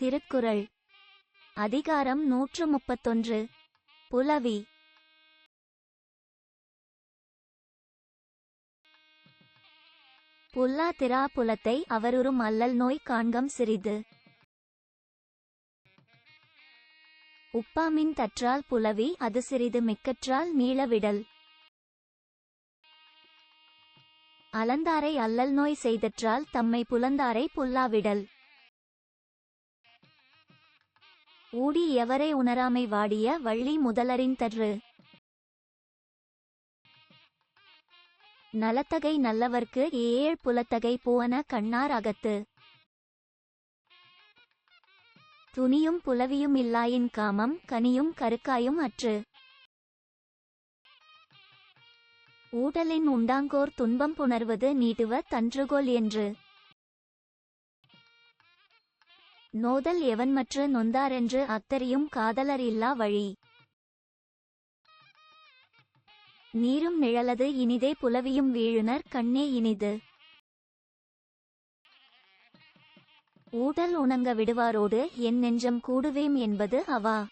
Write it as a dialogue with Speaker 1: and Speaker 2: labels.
Speaker 1: திருக்குறள். அதிகாரம் நூற்று முப்பத்தொன்று புலவி. புல்லா திரா புலத்தை அவருறும் அல்லல் நோய் காண்கம் சிறிது. உப்பாமின் தற்றால் புலவி அது சிறிது மிக்கற்றால் நீளவிடல் அலந்தாரை அல்லல் நோய் செய்தற்றால் தம்மை புலந்தாரை புல்லாவிடல். ஊடி எவரை உணராமை வாடிய வள்ளி முதலரின் தற்று. நலத்தகை நல்லவர்க்கு ஏழ் புலத்தகை போவன கண்ணார் அகத்து. துணியும் புலவியும் இல்லாயின் காமம் கனியும் கருக்காயும் அற்று. ஊடலின் உண்டாங்கோர் துன்பம் புணர்வது நீட்டுவ தன்றுகோல் என்று. நோதல் எவன்மற்று நொந்தாரென்று அத்தறியும் காதலர் இல்லா வழி. நீரும் நிழலது இனிதே புலவியும் வீழுனர் கண்ணே இனிது. ஊடல் உணங்க விடுவாரோடு என் நெஞ்சம் கூடுவேம் என்பது அவா.